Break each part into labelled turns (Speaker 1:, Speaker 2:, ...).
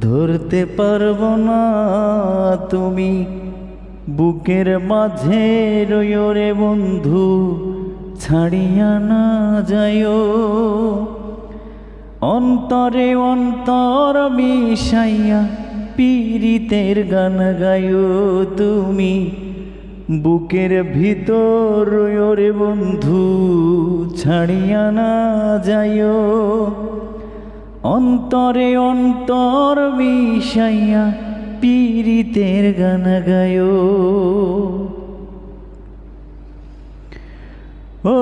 Speaker 1: ধরতে পারব না তুমি। বুকের মাঝে রইও রে বন্ধু, ছাড়িয়া না যাইও। অন্তরে অন্তর মিশাইয়া পীড়িতের গান গায়ো তুমি। বুকের ভিতর রইও রে বন্ধু, ছাড়িয়া না যাইও। অন্তরে অন্তর মিশাইয়া পীড়িতের গান গায়ো। ও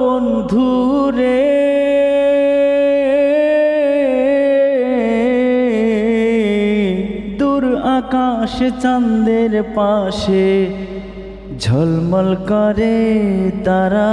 Speaker 1: বন্ধু রে, দূর আকাশ চাঁদের পাশে ঝলমল করে তারা।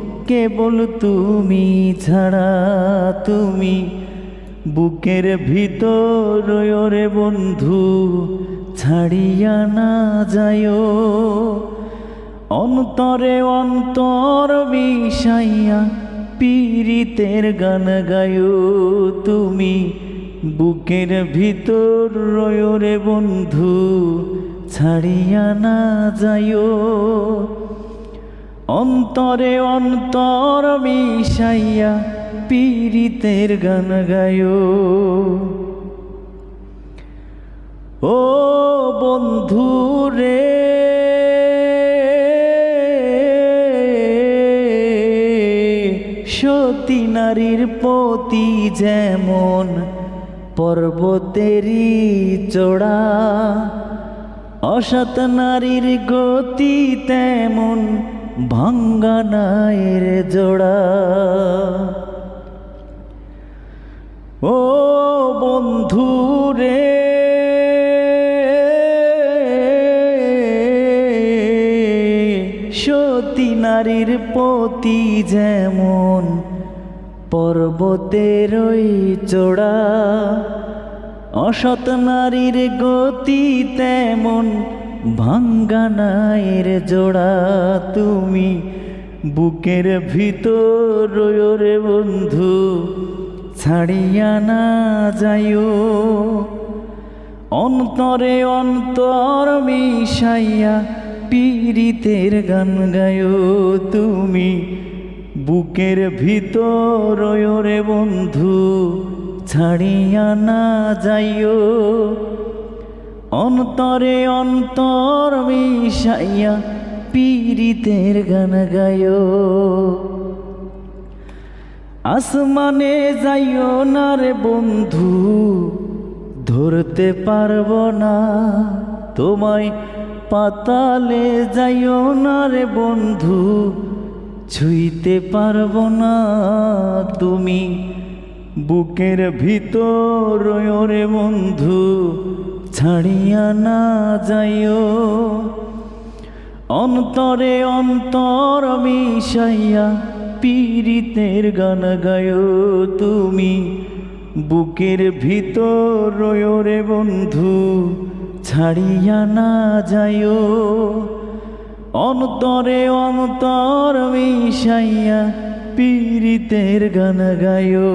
Speaker 1: কেবল তুমি ছাড়া তুমি বুকের ভিতর রে বন্ধু ছাড়িয়া না যায়ও অন্তরে অন্তর মিশাইয়া পীড়িতের গান গায়ো তুমি বুকের ভিতর রয়ো রে বন্ধু ছাড়িয়া না যাইও অন্তরে অন্তর মিশাইয়া পীড়িতের গান গায়ো। ও বন্ধু রে, সতী নারীর পতি যেমন পর্বতেরই চড়া, অসৎ নারীর গতি তেমন ভাঙ্গা নায়ের জোড়া। ও বন্ধু রে, সতী নারীর পতি যেমন পর্বতের ওই চোড়া অসৎ নারীর গতি তেমন ভাঙ্গা নায়ের জোড়া তুমি, বুকের ভিতর রে বন্ধু, ছাড়িয়া না যাইও। অন্তরে অন্তর মিশাইয়া পীড়িতের গান গায়ো তুমি, বুকের ভিতর রে বন্ধু, ছাড়িয়া না যাইও। অন্তরে অন্তর মিশাইয়া পীড়িতের গান গায়ো। আসমানে যাইও না রে বন্ধু, ধরতে পারব না। তোমায় পাতালে যাইও না রে বন্ধু, ছুঁইতে পারব না। তুমি বুকের ভিতর রে বন্ধু, ছাড়িয়া না যাইও। অন্তরে অন্তর মিশাইয়া পীড়িতের গান গায়ো তুমি। বুকের ভিতর রে বন্ধু, ছাড়িয়া না যাইও। অন্তরে অন্তর মিশাইয়া পীড়িতের গান গায়ো।